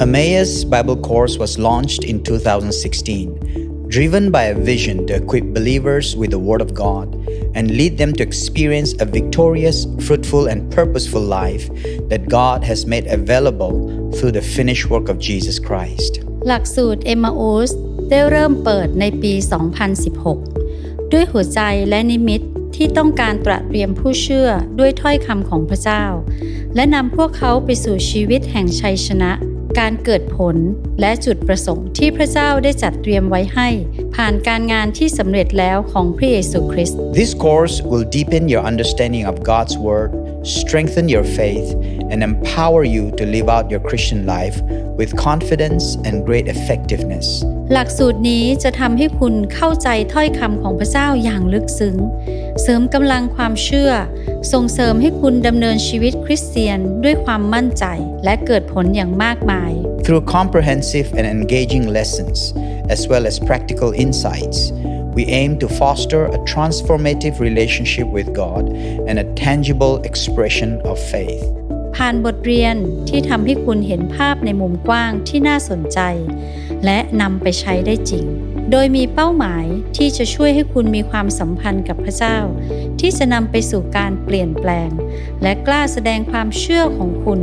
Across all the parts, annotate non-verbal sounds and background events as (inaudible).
Emmaus Bible Course was launched in 2016, driven by a vision to equip believers with the Word of God and lead them to experience a victorious, fruitful, and purposeful life that God has made available through the finished work of Jesus Christ. หลักสูตร m อ u s ได้เริ่มเปิดในปี 2016 ด้วยหัวใจและนิมิตที่ต้องการตระเตรียมผู้เชื่อด้วยถ้อยคำของพระเจ้า และนำพวกเขาไปสู่ชีวิตแห่งชัยชนะ การเกิดผลและจุดประสงค์ที่พระเจ้าได้จัดเตรียมไว้ให้ ผ่านการงานที่สำเร็จแล้วของพระเยซูคริสต์ This course will deepen your understanding of God's Word, strengthen your faith, and empower you to live out your Christian life with confidence and great effectiveness. หลักสูตรนี้จะทำให้คุณเข้าใจถ้อยคำของพระเจ้าอย่างลึกซึ้ง เสริมกำลังความเชื่อ ส่งเสริมให้คุณดำเนินชีวิตคริสเตียนด้วยความมั่นใจ และเกิดผลอย่างมากมาย Through comprehensive and engaging lessons, as well as practical insights, we aim to foster a transformative relationship with God and a tangible expression of faith. ผ่านบทเรียนที่ทำให้คุณเห็นภาพในมุมกว้างที่น่าสนใจ และนำไปใช้ได้จริง โดยมีเป้าหมายที่จะช่วยให้คุณมีความสัมพันธ์กับพระเจ้า ที่จะนำไปสู่การเปลี่ยนแปลง และกล้าแสดงความเชื่อของคุณ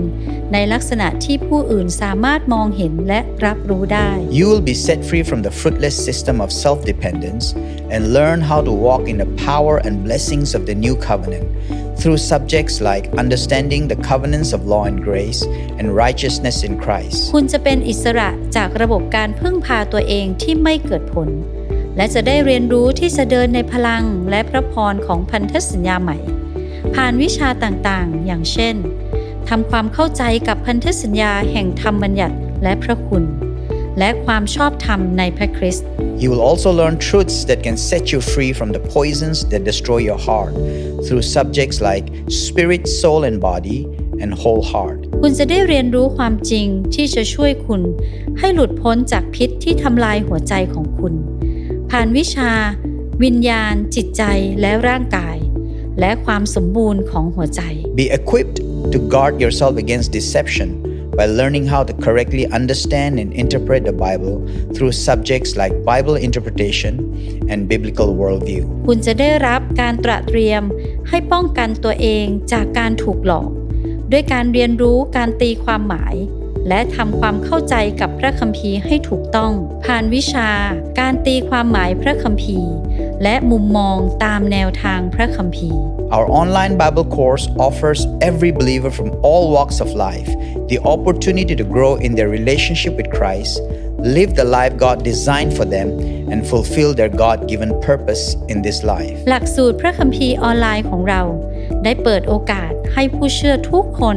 ในลักษณะที่ผู้อื่นสามารถมองเห็นและรับรู้ได้ You will be set free from the fruitless system of self dependence and learn how to walk in the power and blessings of the new covenant through subjects like understanding the covenants of law and grace and righteousness in Christ. คุณจะเป็นอิสระจากระบบการพึ่งพาตัวเองที่ไม่เกิดผล และจะได้เรียนรู้ที่จะเดินในพลังและพระพรของพันธสัญญาใหม่ ผ่านวิชาต่างๆ อย่างเช่นทำความเข้าใจกับพันธสัญญาแห่งธรรมบัญญัติและพระคุณ และความชอบธรรมในพระคริสต์ You will also learn truths that can set you free from the poisons that destroy your heart through subjects like spirit, soul, and body, and whole heart. คุณจะได้เรียนรู้ความจริงที่จะช่วยคุณ ให้หลุดพ้นจากพิษที่ทำลายหัวใจของคุณ ผ่านวิชา วิญญาณ จิตใจและร่างกาย และความสมบูรณ์ของหัวใจ Be equipped to guard yourself against deception by learning how to correctly understand and interpret the Bible through subjects like Bible interpretation and biblical worldview. คุณจะได้รับการตระเตรียมให้ป้องกันตัวเองจากการถูกหลอก ด้วยการเรียนรู้การตีความหมาย และทำความเข้าใจกับพระคัมภีร์ให้ถูกต้อง ผ่านวิชา การตีความหมายพระคัมภีร์ และมุมมองตามแนวทางพระคัมภีร์ Our online Bible course offers every believer from all walks of life the opportunity to grow in their relationship with Christ, live the life God designed for them, and fulfill their God given purpose in this life. หลักสูตรพระคัมภีร์ออนไลน์ของเรา ได้เปิดโอกาสให้ผู้เชื่อทุกคน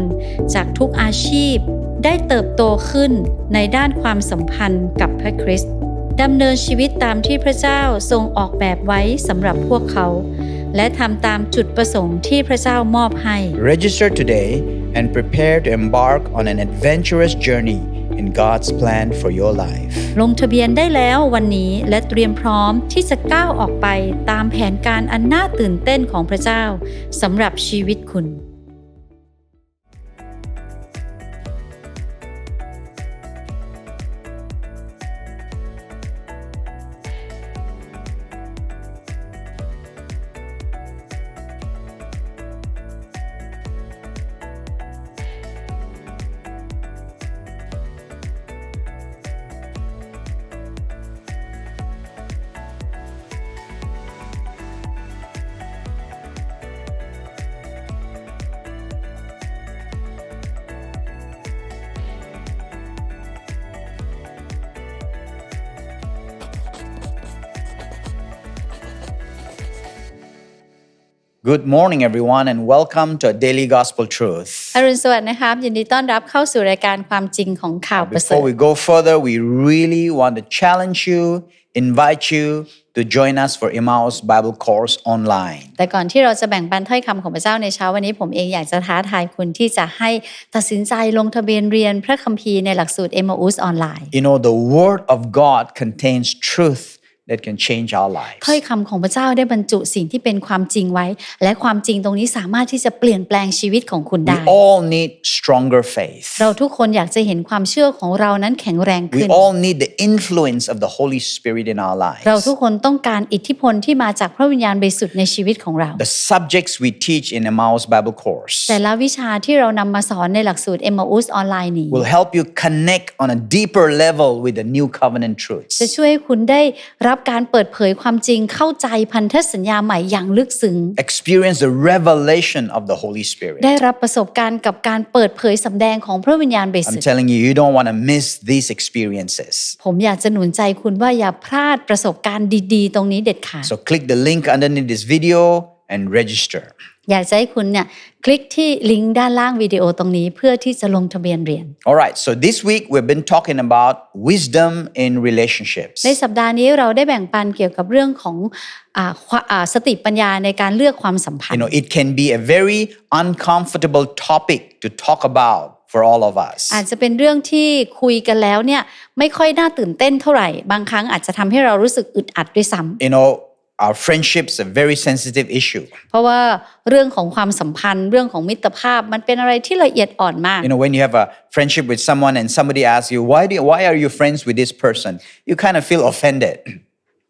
จากทุกอาชีพ ได้เติบโตขึ้นในด้านความสัมพันธ์กับพระคริสต์ดำเนินชีวิตตามที่พระเจ้าทรงออกแบบไว้สำหรับพวกเขา และทำตามจุดประสงค์ที่พระเจ้ามอบให้ Register today and prepare to embark on an adventurous journey in God's plan for your life. ลงทะเบียนได้แล้ววันนี้และเตรียมพร้อมที่จะก้าวออกไปตามแผนการอันน่าตื่นเต้นของพระเจ้าสำหรับชีวิตคุณ Good morning, everyone, and welcome to a daily gospel truth. อรุณสวัสดิ์นะครับ ยินดีต้อนรับเข้าสู่รายการความจริงของข่าวประเสริ Before ฐ we go further, we really want to challenge you, invite you to join us for Emmaus Bible Course online. แต่ก่อนที่เราจะแบ่งปันถ้อยคำของพระเจ้าในเช้าวันนี้ผมเองอยากจะท้าทายคุณที่จะให้ตัดสินใจลงทะเบียนเรียนพระคัมภีร์ในหลักสูตร m อ u s ออนไลน์ You know, the Word of God contains truth that can change our lives. ถ้อยคำของพระเจ้าได้บรรจุสิ่งที่เป็นความจริงไว้ และความจริงตรงนี้สามารถที่จะเปลี่ยนแปลงชีวิตของคุณ We ได้ all need stronger faith. เราทุกคนอยากจะเห็นความเชื่อของเรานั้นแข็งแรง We ขึ้น all need the influence of the Holy Spirit in our เรา lives. ทุกคนต้องการอิทธิพลที่มาจากพระวิญญาณบริสุทธิ์ในชีวิตของเรา The subjects we teach in Emmaus Bible course แต่ละวิชาที่เรานำมาสอนในหลักสูตร m อ u s ออนไลน์นี้ will help you connect on a deeper level with the new covenant truths. จะช่วยให้คุณได้รับการเปิดเผยความจริงเข้าใจพันธสัญญาใหม่อย่างลึกซึ้ง Experience the revelation of the Holy Spirit. ได้รับประสบการณ์กับการเปิดเผยสำแดงของพระวิญญาณบริ I'm สุทธิ์ telling you, you don't want to miss these experiences. ผมอยากจะหนุนใจคุณว่าอย่าพลาดประสบการณ์ดีๆ ตรงนี้เด็ดขาด So click the link underneath this video and register. อยากจะให้คุณเนี่ยคลิกที่ลิงก์ด้านล่างวิดีโอตรงนี้เพื่อที่จะลงทะเบียนเรียน All right, so this week we've been talking about wisdom in relationships. ในสัปดาห์นี้เราได้แบ่งปันเกี่ยวกับเรื่องของอาความอ่าสติปัญญาในการเลือกความสัมพัน You ธ์ know, it can be a very uncomfortable topic to talk about for all of us. อาจจะเป็นเรื่องที่คุยกันแล้วเนี่ยไม่ค่อยน่าตื่นเต้นเท่าไหร่ บางครั้งอาจจะทำให้เรารู้สึกอึดอัดด้วยซ้ำ You know, our friendship's a very sensitive issue. เพราะว่าเรื่องของความสัมพันธ์ เรื่องของมิตรภาพมันเป็นอะไรที่ละเอียดอ่อนมาก You know, when you have a friendship with someone and somebody asks you, why, do you, why are you friends with this person? You kind of feel offended.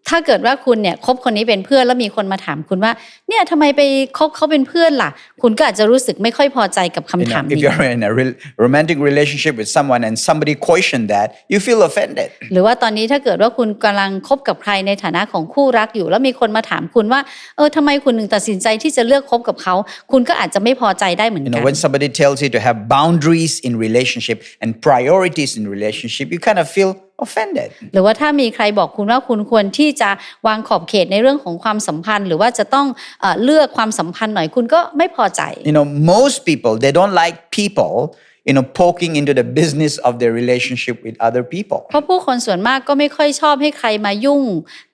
ถ้าเกิดว่าคุณเนี่ยคบคนนี้เป็นเพื่อนแล้วมีคนมาถามคุณว่า เนี่ยทำไมไปคบเขาเป็นเพื่อนล่ะ คุณก็อาจจะรู้สึกไม่ค่อยพอใจกับ You คำถาม know, if นี้ you're in a real romantic relationship with someone and somebody question that, you feel offended. หรือว่าตอนนี้ถ้าเกิดว่าคุณกำลังคบกับใครในฐานะของคู่รักอยู่ แล้วมีคนมาถามคุณว่าเออทำไมคุณถึงตัดสินใจที่จะเลือกคบกับเขา คุณก็อาจจะไม่พอใจได้เหมือน You กั know, น when somebody tells you to have boundaries in relationship and priorities in relationship, you kind of feel offended. หรือว่าถ้ามีใครบอกคุณว่าคุณควรที่จะวางขอบเขตในเรื่องของความสัมพันธ์ หรือว่าจะต้องเออเลือกความสัมพันธ์หน่อยคุณก็ไม่พอใจ You know, most people, they don't like people, you know, poking into the business of their relationship with other people. เพราะผู้คนส่วนมากก็ไม่ค่อยชอบให้ใครมายุ่ง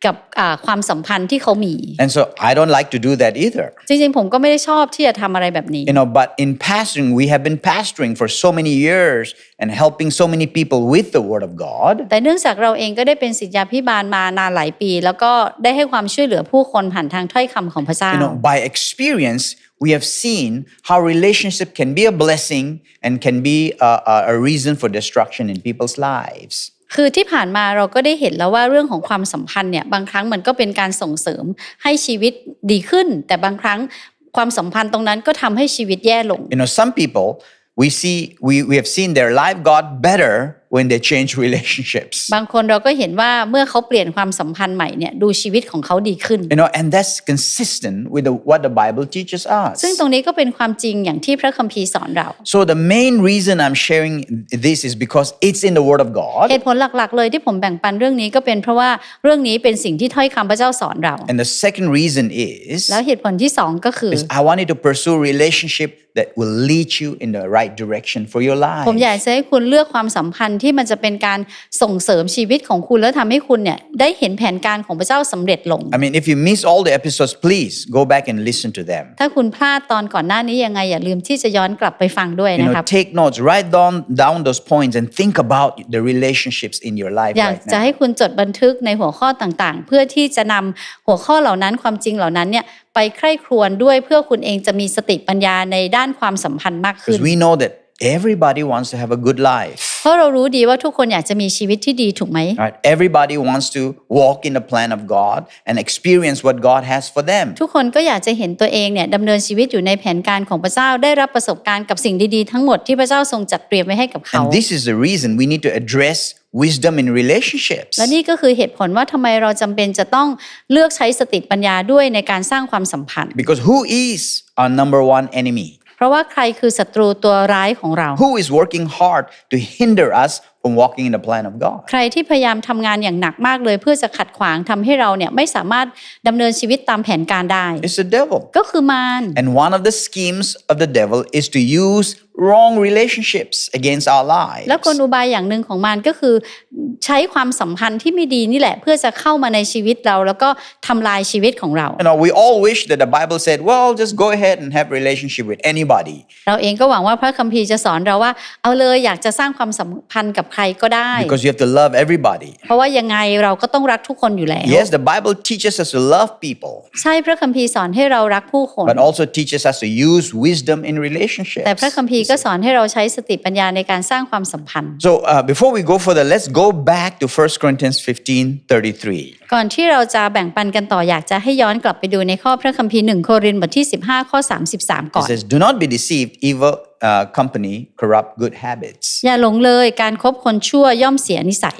กับอ่าความสัมพันธ์ที่เขามี And so I don't like to do that either. จริงๆ ผมก็ไม่ได้ชอบที่จะทำอะไรแบบนี้ You know, but in pastoring, we have been pastoring for so many years and helping so many people with the Word of God. แต่เนื่องจากเราเองก็ได้เป็นศิษยาพิบาลมานานหลายปี แล้วก็ได้ให้ความช่วยเหลือผู้คนผ่านทางถ้อยคำของพระเจ้า You know, by experience, we have seen how relationship can be a blessing and can be a, a, a reason for destruction in people's lives. คือที่ผ่านมาเราก็ได้เห็นแล้วว่าเรื่องของความสัมพันธ์เนี่ยบางครั้งมันก็เป็นการส่งเสริมให้ชีวิตดีขึ้น แต่บางครั้งความสัมพันธ์ตรงนั้นก็ทำให้ชีวิตแย่ลง You know, some people we see we, we have seen their life got better when they change relationships. บางคนเราก็เห็นว่าเมื่อเขาเปลี่ยนความสัมพันธ์ใหม่เนี่ยดูชีวิตของเขาดีขึ้น You know, and that's consistent with the, what the Bible teaches us. ซึ่งตรงนี้ก็เป็นความจริงอย่างที่พระคัมภีร์สอนเรา So the main reason I'm sharing this is because it's in the Word of God. เหตุผลหลักๆ เลยที่ผมแบ่งปันเรื่องนี้ก็เป็นเพราะว่าเรื่องนี้เป็นสิ่งที่ถ้อยคำพระเจ้าสอนเรา And the second reason is, แล้วเหตุผลที่สองก็คือ is I want you to pursue a relationship that will lead you in the right direction for your life. ผมอยากจะให้คุณเลือกความสัมพันธ์ที่มันจะเป็นการส่งเสริมชีวิตของคุณแล้วทำให้คุณเนี่ยได้เห็นแผนการของพระเจ้าสำเร็จลง I mean, if you miss all the episodes, please go back and listen to them. ถ้าคุณพลาดตอนก่อนหน้านี้ยังไงอย่าลืมที่จะย้อนกลับไปฟังด้วย You นะ know, ครับ take notes, write down down those points, and think about the relationships in your life อยาก right จะ now. ให้คุณจดบันทึกในหัวข้อต่างๆ เพื่อที่จะนำหัวข้อเหล่านั้นความจริงเหล่านั้นเนี่ยไปใคร่ครวญด้วยเพื่อคุณเองจะมีสติปัญญาในด้านความสัมพันธ์มากขึ้น Because we know that everybody wants to have a good life. เพราะเรารู้ดีว่าทุกคนอยากจะมีชีวิตที่ดีถูกไหม Right? Everybody wants to walk in the plan of God and experience what God has for them. ทุกคนก็อยากจะเห็นตัวเองเนี่ยดำเนินชีวิตอยู่ในแผนการของพระเจ้าได้รับประสบการณ์กับสิ่งดีๆทั้งหมดที่พระเจ้าทรงจัดเตรียมไว้ให้กับเขา And this is the reason we need to address wisdom in relationships. และนี่ก็คือเหตุผลว่าทำไมเราจำเป็นจะต้องเลือกใช้สติปัญญาด้วยในการสร้างความสัมพันธ์ Because who is our number one enemy? เพราะว่าใครคือศัตรูตัวร้ายของเรา Who is working hard to hinder us from walking in the plan of God? ใครที่พยายามทำงานอย่างหนักมากเลย เพื่อจะขัดขวางทำให้เราเนี่ยไม่สามารถดำเนินชีวิตตามแผนการได้ It's the devil. ก็คือมาร And one of the schemes of the devil is to use wrong relationships against our lives. แล้วกลอุบายอย่างหนึ่งของมันก็คือ ใช้ความสัมพันธ์ที่ไม่ดีนี่แหละ เพื่อจะเข้ามาในชีวิตเราแล้วก็ทำลายชีวิตของเรา You know, we all wish that the Bible said, well, just go ahead and have relationship with anybody. เราเองก็หวังว่าพระคัมภีร์จะสอนเราว่า เอาเลยอยากจะสร้างความสัมพันธ์กับใครรก็ได้ because you have to love everybody. เพราะว่ายังไงเราก็ต้องรักทุกคนอยู่แล้ว Yes, the Bible teaches us to love people, ใช่พระคัมภีร์สอนให้เรารักผู้คน but also teaches us to use wisdom in relationships. แต่พระคัมภีร์ก็สอนให้เราใช้สติปัญญาในการสร้างความสัมพันธ์ So uh, before we go further, let's go back to 1 Corinthians 15 33. ก่อนที่เราจะแบ่งปันกันต่ออยากจะให้ย้อนกลับไปดูในข้อพระคัมภีร์1โครินธ์บทที่15ข้อ33 ก่อ It น says, Do not be deceived, evil uh, company corrupt good habits. อย่าหลงเลยการคบคนชั่วย่อมเสียนิสัย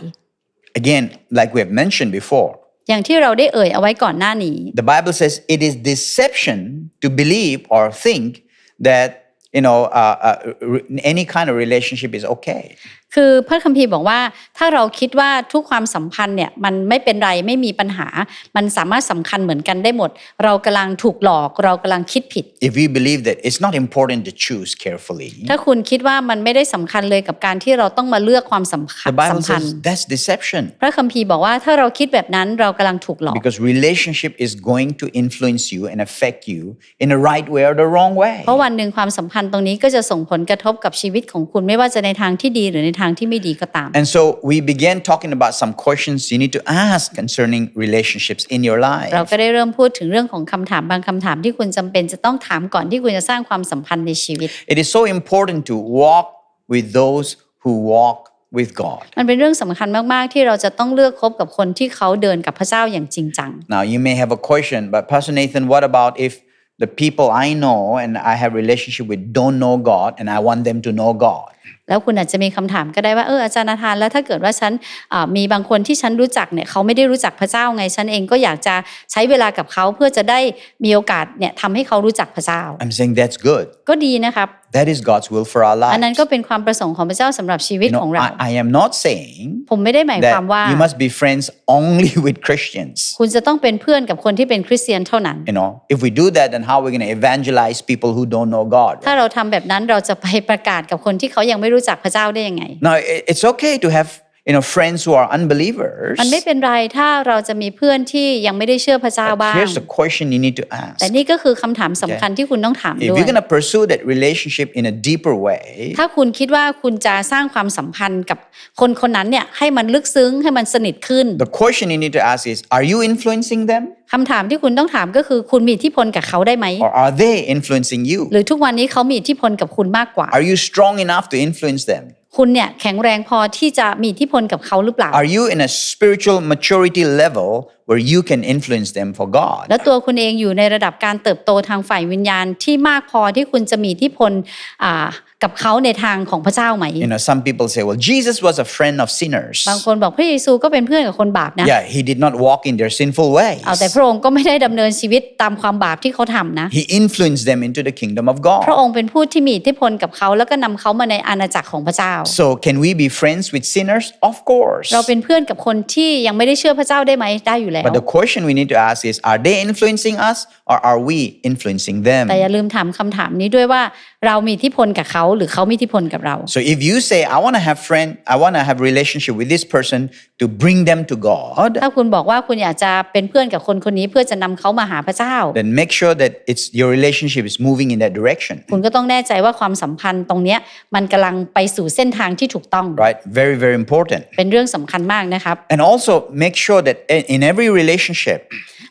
Again, like we have mentioned before, อย่างที่เราได้เอ่ยเอาไว้ก่อนหน้านี้ the Bible says it is deception to believe or think that you know uh, uh, re- any kind of relationship is okay. คือพระคัมภีร์บอกว่าถ้าเราคิดว่าทุกความสัมพันธ์เนี่ยมันไม่เป็นไรไม่มีปัญหา มันสามารถสำคัญเหมือนกันได้หมด เรากำลังถูกหลอกเรากำลังคิดผิด If we believe that it's not important to choose carefully, ถ้าคุณคิดว่ามันไม่ได้สำคัญเลยกับการที่เราต้องมาเลือกความสัมพัน the ธ์ Bible สัมพันธ์ says that's deception พระคัมภีร์บอกว่าถ้าเราคิดแบบนั้นเรากำลังถูกหลอก because relationship is going to influence you and affect you in the right way or the wrong way. เพราะวันหนึ่งความสัมพันธ์ตรงนี้ก็จะส่งผลกระทบกับชีวิตของคุณไม่ว่าจะในทางที่ดีหรือในทางที่ไม่ดีก็ตาม And so we began talking about some questions you need to ask concerning relationships in your เรา life. ก็ได้เริ่มพูดถึงเรื่องของคำถามบางคำถามที่คุณจำเป็นจะต้องถามก่อนที่คุณจะสร้างความสัมพันธ์ในชีวิต It is so important to walk with those who walk with God. มันเป็นเรื่องสำคัญมาก ๆ ที่เราจะต้องเลือกคบกับคนที่เขาเดินกับพระเจ้าอย่างจริงจัง Now you may have a question, but Pastor Nathan, what about if the people I know and I have relationship with don't know God and I want them to know God? แล้วคุณอาจจะมีคำถามก็ได้ว่าเอออาจารย์นาธานแล้วถ้าเกิดว่าฉันอ่ามีบางคนที่ฉันรู้จักเนี่ยเขาไม่ได้รู้จักพระเจ้าไงฉันเองก็อยากจะใช้เวลากับเขาเพื่อจะได้มีโอกาสเนี่ยทำให้เขารู้จักพระเจ้า I'm saying that's good. ก็ดีนะครับ That is God's will for our อันนั้น lives. ก็เป็นความประสงค์ของพระเจ้าสำหรับชีวิต You ของ know, เรา I, I am not saying ผมไม่ได้หมายความว่า that you must be friends only (laughs) with Christians. คุณจะต้องเป็นเพื่อนกับคนที่เป็นคริสเตียนเท่านั้น You know, if we do that, then how are we going to evangelize people who don't know God? ถ้าเราทำแบบนั้นเราจะไปประกาศกับคนที่เขายังไม่รู้จักพระเจ้าได้ยังไง Now, i- it's okay to have you know friends who are unbelievers. มันไม่เป็นไรถ้าเราจะมีเพื่อนที่ยังไม่ได้เชื่อพระเจ้า But บ้าง here's the question you need to ask. แต่นี่ก็คือคำถามสำคัญที่คุณต้องถาม If ด้วย you're going to pursue that relationship in a deeper way, ถ้าคุณคิดว่าคุณจะสร้างความสัมพันธ์กับคนคนนั้นเนี่ยให้มันลึกซึ้งให้มันสนิทขึ้น the question you need to ask is Are you influencing them คำถามที่คุณต้องถามก็คือคุณมีอิทธิพลกับเขาได้ไหม or are they influencing you? หรือทุกวันนี้เขามีอิทธิพลกับคุณมากกว่า Are you strong enough to influence them? คุณเนี่ยแข็งแรงพอที่จะมีอิทธิพลกับเขาหรือเปล่า Are you in a spiritual maturity level where you can influence them for God? แล้วตัวคุณเองอยู่ในระดับการเติบโตทางฝ่ายวิญญาณที่มากพอที่คุณจะมีอิทธิพลอ่า กับเขาในทางของพระเจ้าไหม You know, some people say, well, Jesus was a friend of sinners. บางคนบอกพระเยซูก็เป็นเพื่อนกับคนบาปนะ Yeah, he did not walk in their sinful ways. เอาแต่พระองค์ก็ไม่ได้ดำเนินชีวิตตามความบาปที่เขาทำนะ He influenced them into the kingdom of พระ God. องค์เป็นผู้ที่มีอิทธิพลกับเขาแล้วก็นำเขามาในอาณาจักรของพระเจ้า So, can we be friends with sinners? Of course. เราเป็นเพื่อนกับคนที่ยังไม่ได้เชื่อพระเจ้าได้ไหมได้อยู่แล้ว But the question we need to ask is Are they influencing us or are we influencing them? แต่อย่าลืมถามคำถามนี้ด้วยว่าเรามีอิทธิพลกับเขาหรือเขามีอิทธิพลกับเรา So if you say, I want to have friend, I want to have relationship with this person to bring them to God, ถ้าคุณบอกว่าคุณอยากจะเป็นเพื่อนกับคนคนนี้เพื่อจะนำเขามาหาพระเจ้า then make sure that it's your relationship is moving in that direction. คุณก็ต้องแน่ใจว่าความสัมพันธ์ตรงเนี้ยมันกำลังไปสู่เส้นทางที่ถูกต้อง Right? Very, very important. เป็นเรื่องสำคัญมากนะครับ And also make sure that in in every relationship,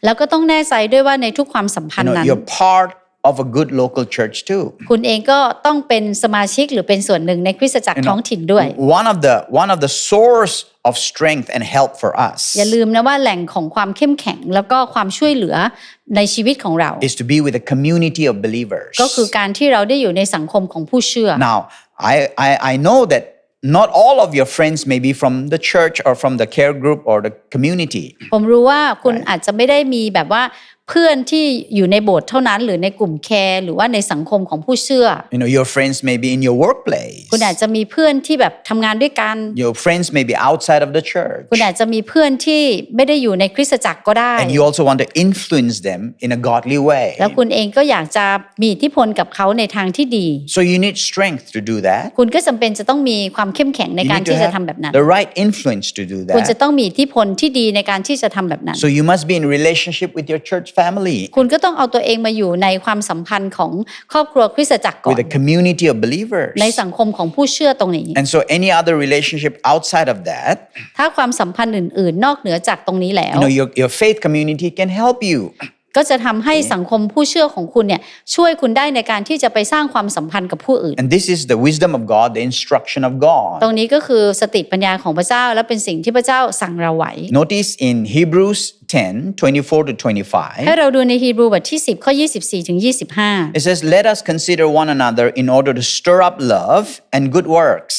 แล้วก็ต้องแน่ใจด้วยว่าในทุกความสัมพัน you ธ์ know, นั้น you're part of a good local church too. คุณเองก็ต้องเป็นสมาชิกหรือเป็นส่วนหนึ่งในคริสตจักร You know, ท้องถิ่นด้วย one of the one of the source of strength and help for us อย่าลืมนะว่าแหล่งของความเข้มแข็ง แล้วก็ความช่วยเหลือในชีวิตของเรา is to be with a community of believers. ก็คือการที่เราได้อยู่ในสังคมของผู้เชื่อ Now, I, I, I know that not all of your friends may be from the church or from the care group or the community. ผมรู้ว่าคุณอาจจะไม่ได้มีแบบว่า เพื่อนที่อยู่ในโบสถ์เท่านั้น หรือในกลุ่มแคร์หรือว่าในสังคมของผู้เชื่อ You know, your friends may be in your workplace. คุณอาจจะมีเพื่อนที่แบบทำงานด้วยกัน Your friends may be outside of the church. คุณอาจจะมีเพื่อนที่ไม่ได้อยู่ในคริสตจักรก็ได้ And you also want to influence them in a godly way. แล้วคุณเองก็อยากจะมีอิทธิพลกับเขาในทางที่ดี So you need strength to do that. คุณก็จำเป็นจะต้องมีความเข้มแข็งใน You การ need ที่ to จะ have ทำแบบนั้น the right influence to do คุณจะ that. ต้องมีอิทธิพลที่ดีในการที่จะทำแบบนั้น So you must be in relationship with your church family คุณก็ต้องเอาตัวเองมาอยู่ในความสัมพันธ์ของครอบครัวคริสตจักรก่อน with a community of believers. ในสังคมของผู้เชื่อตรงนี้ And so, any other relationship outside of that, ถ้าความสัมพันธ์อื่น ๆ นอกเหนือจากตรงนี้แล้ว you know, your, your faith community can help you. ก็จะทำให้สังคมผู้เชื่อของคุณเนี่ยช่วยคุณได้ในการที่จะไปสร้างความสัมพันธ์กับผู้อื่น And this is the wisdom of God, the instruction of ตร God. งนี้ก็คือสติปัญญาของพระเจ้าและเป็นสิ่งที่พระเจ้าสั่งเราไว้ Notice in Hebrews 10 24 to ให้ 25, เราดูในฮีบรูบทที่ 10 ข้อ 24 ถึง 25 it says, Let us consider one another in order to stir up love and good works.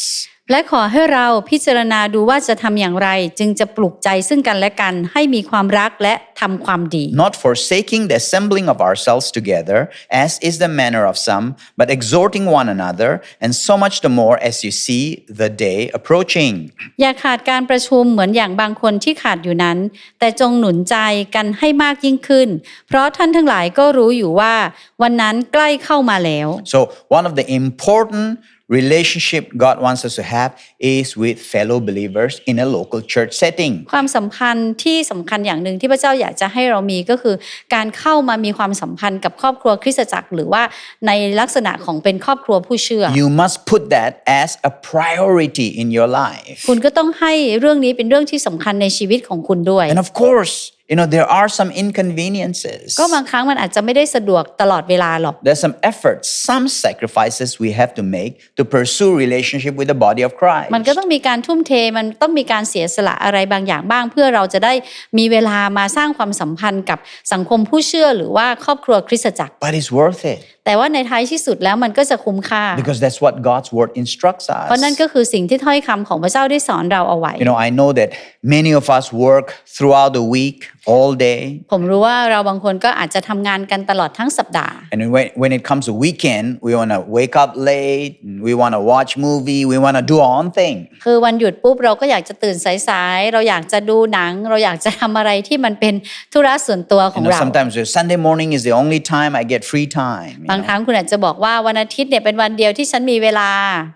และขอให้เราพิจารณาดูว่าจะทำอย่างไร จึงจะปลุกใจซึ่งกันและกันให้มีความรักและทำความดี not forsaking the assembling of ourselves together, as is the manner of some, but exhorting one another, and so much the more as you see the day approaching. อย่าขาดการประชุมเหมือนอย่างบางคนที่ขาดอยู่นั้น แต่จงหนุนใจกันให้มากยิ่งขึ้น เพราะท่านทั้งหลายก็รู้อยู่ว่า วันนั้นใกล้เข้ามาแล้ว So, one of the important relationship God wants us to have is with fellow believers in a local church setting. ความสัมพันธ์ที่สำคัญอย่างหนึ่งที่พระเจ้าอยากจะให้เรามีก็คือ การเข้ามามีความสัมพันธ์กับครอบครัวคริสตจักร หรือว่าในลักษณะของเป็นครอบครัวผู้เชื่อ You must put that as a priority in your life. คุณก็ต้องให้เรื่องนี้เป็นเรื่องที่สำคัญในชีวิตของคุณด้วย And of course, you know, there are some inconveniences. ก็บางครั้งมันอาจจะไม่ได้สะดวกตลอดเวลาหรอก There's some efforts, some sacrifices we have to make to pursue relationship with the body of Christ. มันก็ต้องมีการทุ่มเทมันต้องมีการเสียสละอะไรบางอย่างบ้าง เพื่อเราจะได้มีเวลามาสร้างความสัมพันธ์กับสังคมผู้เชื่อหรือว่าครอบครัวคริสตจักร But it's worth it แต่ว่าในท้ายที่สุดแล้วมันก็จะคุ้มค่า because that's what God's word instructs เพราะนั่น us. ก็คือสิ่งที่ถ้อยคำของพระเจ้าได้สอนเราเอาไว้ You know, I know that many of us work throughout the week, all day. ผมรู้ว่าเราบางคนก็อาจจะทำงานกันตลอดทั้งสัปดาห์ And when, when it comes to weekend, we want to wake up late, we want to watch movie, we want to do our own thing. คือวันหยุดปุ๊บเราก็อยากจะตื่นสายๆเราอยากจะดูหนัง เราอยากจะทำอะไรที่มันเป็นธุระส่วนตัวขอ You ง know, เรา sometimes Sunday morning is the only time I get free time. you บาง know. ครั้งคุณอาจจะบอกว่าวันอาทิตย์เนี่ยเป็นวันเดียวที่ฉันมีเวลา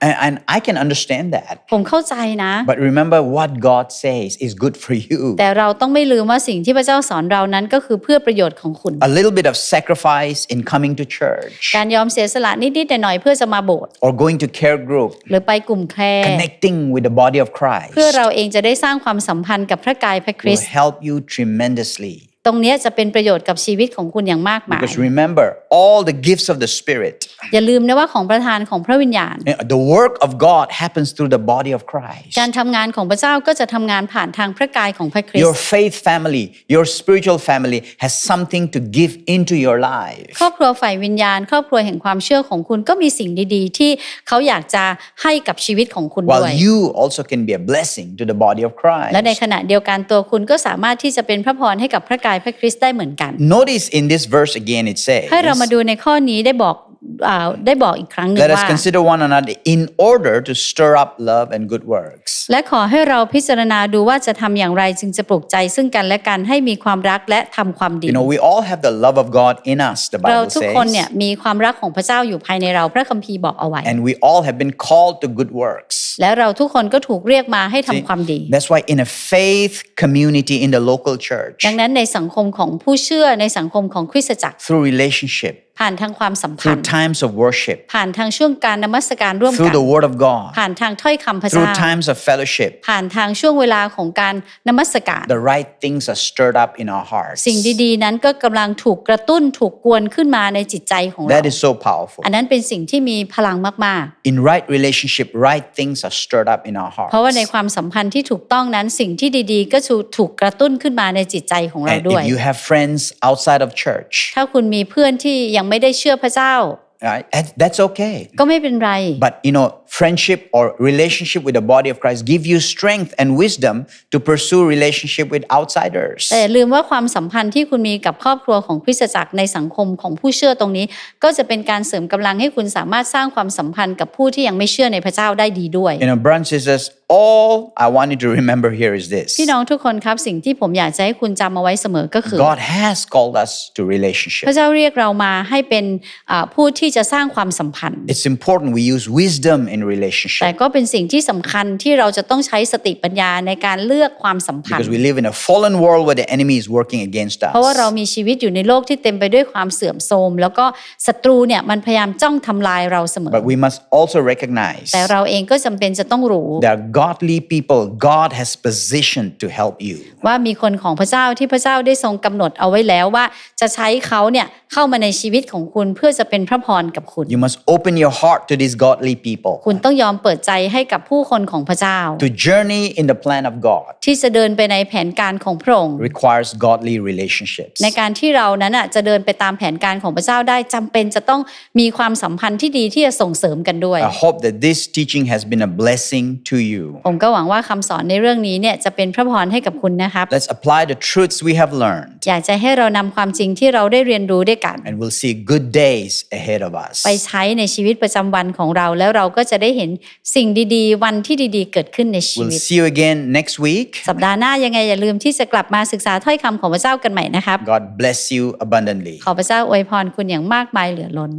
And, and I can understand that. ผมเข้าใจนะ But remember what God says is good for you. แต่เราต้องไม่ลืมว่าสิ่งที่พระเจ้าสอนเรานั้นก็คือเพื่อประโยชน์ของคุณ A little bit of sacrifice in coming to church การยอมเสียสละนิดๆหน่อยๆเพื่อจะมาโบสถ์ or going to care group, หรือไปกลุ่มแคร์ connecting with the body of Christ เพื่อเราเองจะได้สร้างความสัมพันธ์กับพระกายพระคริ will สต์ help you tremendously. ตรงเนี้ยจะเป็นประโยชน์กับชีวิตของคุณอย่างมากมาย Because remember, all the gifts of the Spirit, อย่าลืมนะว่าของประทานของพระวิญญาณ you know, the work of God happens through the body of Christ. การทำงานของพระเจ้าก็จะทำงานผ่านทางพระกายของพระคริส Your ต์ faith family, your spiritual family has something to give into your life. ครอบครัวฝ่ายวิญญาณ ครอบครัวแห่งความเชื่อของคุณก็มีสิ่งดีๆ ที่เขาอยากจะให้กับชีวิตของคุณด้ While วย you also can be a blessing to the body of และใน Christ. ขณะเดียวกันตัวคุณก็สามารถที่จะเป็นพระพรให้กับพระกายพระคริสต์ได้เหมือนกัน Notice in this verse again, it ให้เรามา says, ดูในข้อนี้ได้บอกอ่า ได้บอกอีกครั้งหนึ่ง Let us ว่า consider one another in order to stir up love and good works. และขอให้เราพิจารณาดูว่าจะทำอย่างไรจึงจะปลุกใจซึ่งกันและกันให้มีความรักและทำความดี You know, we all have the love of God in us, the เรา Bible ทุกคนเนี่ย says. มีความรักของพระเจ้าอยู่ภายในเราพระคัมภีร์บอกเอาไว้ And we all have been called to good works. และเราทุกคนก็ถูกเรียกมาให้ทำ See, ความดี That's why in a faith community in the local church, ดังนั้นในสังคมของผู้เชื่อในสังคมของคริสตจักร through relationship, ผ่านทางความสัมพัน through ธ์ times of worship, ผ่านทางช่วงการนมัสการร่วม through กัน the Word of God, ผ่านทางถ้อยคำพระ through เจ้า times of fellowship, ผ่านทางช่วงเวลาของการนมัสการ the right things are stirred up in our hearts. สิ่งดีๆ นั้นก็กำลังถูกกระตุ้นถูกกวนขึ้นมาในจิตใจของเรา That is so powerful. อันนั้นเป็นสิ่งที่มีพลังมาก In right relationship, right things are stirred up in our ๆเพราะว่าใน hearts. ความสัมพันธ์ที่ถูกต้องนั้นสิ่งที่ดีๆ ก็ถูกกระตุ้นขึ้นมาในจิตใจของเรา And ด้วย if you have friends outside of church, ถ้าคุณมีเพื่อนที่ยังไม่ได้เชื่อพระเจ้า right, that- that's okay. ก็ไม่เป็นไร But you know, friendship or relationship with the body of Christ give you strength and wisdom to pursue relationship with outsiders. แต่อย่าลืมว่าความสัมพันธ์ที่คุณมีกับครอบครัวของคริสตจักรในสังคมของผู้เชื่อตรงนี้ ก็จะเป็นการเสริมกำลังให้คุณสามารถสร้างความสัมพันธ์กับผู้ที่ยังไม่เชื่อในพระเจ้าได้ดีด้วย You know, brothers and sisters, all I want you to remember here is this พี่น้องทุกคนครับสิ่งที่ผมอยากจะให้คุณจำเอาไว้เสมอก็คือ God has called us to relationship. พระเจ้าเรียกเรามาให้เป็นอ่าผู้ที่จะสร้างความสัมพันธ์ It's important we use wisdom in แต่ relationship ก็เป็นสิ่งที่สำคัญที่เราจะต้องใช้สติปัญญาในการเลือกความสัมพัน because ธ์ we live in a fallen world where the enemy is working against เพราะว่าเรา us. มีชีวิตอยู่ในโลกที่เต็มไปด้วยความเสื่อมโทรมแล้วก็ศัตรูเนี่ยมันพยายามจ้องทำลายเราเสมอ But we must also recognize แต่เราเองก็จำเป็นจะต้องรู้ there are godly people God has positioned to help you. ว่ามีคนของพระเจ้าที่พระเจ้าได้ทรงกำหนดเอาไว้แล้วว่าจะใช้เขาเนี่ยเข้ามาในชีวิตของคุณเพื่อจะเป็นพระพรกับคุณ You must open your heart to these godly people คุณต้องยอมเปิดใจให้กับผู้คนของพระเจ้า to journey in the plan of God ที่จะเดินไปในแผนการของพระองค์ requires godly relationships. ในการที่เรานั้นอะจะเดินไปตามแผนการของพระเจ้าได้จำเป็นจะต้องมีความสัมพันธ์ที่ดีที่จะส่งเสริมกันด้วย I hope that this teaching has been a blessing to you. ผมก็หวังว่าคำสอนในเรื่องนี้เนี่ยจะเป็นพระพรให้กับคุณนะครับ Let's apply the truths we have learned อยากจะให้เรานำความจริงที่เราได้เรียนรู้ด้วยกัน and we'll see good days ahead of us. ไปใช้ในชีวิตประจำวันของเรา แล้วเราก็จะได้เห็นสิ่งดีๆ วันที่ดีๆ เกิดขึ้นในชี We'll วิต see you again next week. สัปดาห์หน้ายังไงอย่าลืมที่จะกลับมาศึกษาถ้อยคำของพระเจ้ากันใหม่นะครับ God bless you abundantly. ขอพระเจ้าอวยพรคุณอย่างมากมายเหลือล้น